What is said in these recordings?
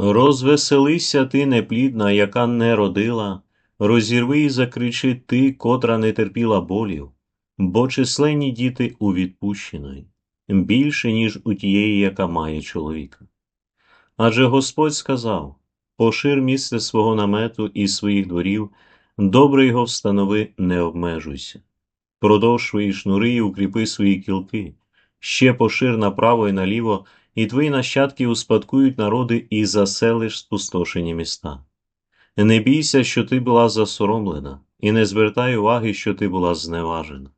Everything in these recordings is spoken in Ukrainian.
Розвеселися ти, неплідна, яка не родила, розірви і закричи ти, котра не терпіла болів, бо численні діти у відпущеної, більше, ніж у тієї, яка має чоловіка. Адже Господь сказав пошир місце свого намету і своїх дворів, добре його встанови, не обмежуйся. Продовж свої шнури і укріпи свої кілки, ще пошир направо і наліво, і твої нащадки успадкують народи і заселиш спустошені міста. Не бійся, що ти була засоромлена, і не звертай уваги, що ти була зневажена.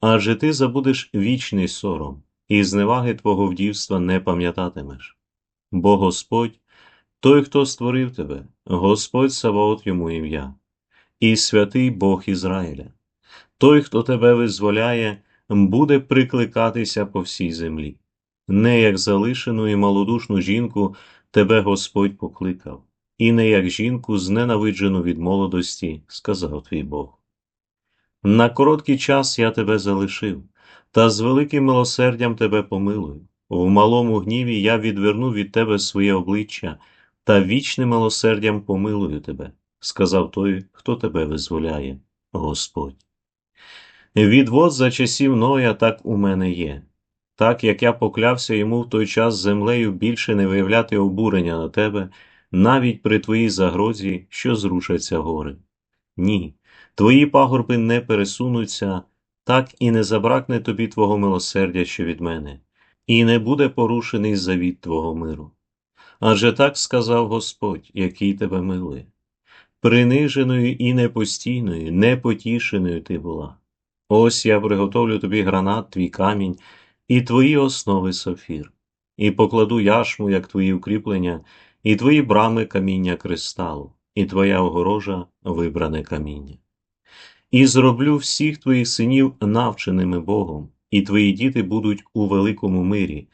Адже ти забудеш вічний сором, і зневаги твого вдівства не пам'ятатимеш. Бо Господь, той, хто створив тебе, Господь Саваот йому ім'я, і святий Бог Ізраїля. Той, хто тебе визволяє, буде прикликатися по всій землі. Не як залишену і малодушну жінку тебе Господь покликав, і не як жінку, зненавиджену від молодості, сказав твій Бог. На короткий час я тебе залишив, та з великим милосердям тебе помилую. В малому гніві я відверну від тебе своє обличчя та вічним милосердям помилую тебе, сказав той, хто тебе визволяє, Господь. Відвод за часів Ноя так у мене є, так як я поклявся йому в той час землею більше не виявляти обурення на тебе, навіть при твоїй загрозі, що зрушаться гори. Ні, твої пагорби не пересунуться, так і не забракне тобі твого милосердя, що від мене, і не буде порушений завіт твого миру. Адже так сказав Господь, який тебе милує. Приниженою і непостійною, непотішеною ти була. Ось я приготовлю тобі гранат, твій камінь, і твої основи софір, і покладу яшму, як твої укріплення, і твої брами каміння кристалу, і твоя огорожа вибране каміння. І зроблю всіх твоїх синів навченими Богом, і твої діти будуть у великому мирі,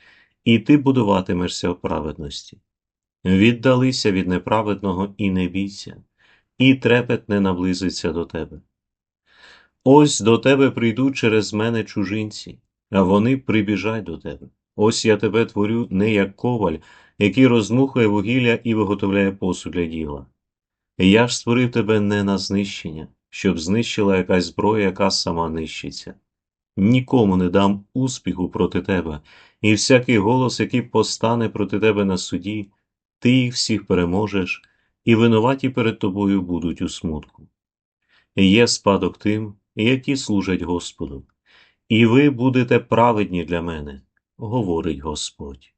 і ти будуватимешся в праведності. Віддалися від неправедного і не бійся, і трепет не наблизиться до тебе. Ось до тебе прийдуть через мене чужинці, а вони прибіжать до тебе. Ось я тебе творю не як коваль, який розмухує вугілля і виготовляє посуд для діла. Я ж створив тебе не на знищення, щоб знищила якась зброя, яка сама нищиться. Нікому не дам успіху проти тебе, і всякий голос, який постане проти тебе на суді, ти їх всіх переможеш, і винуваті перед тобою будуть у смутку. Є спадок тим, які служать Господу, і ви будете праведні для мене, говорить Господь.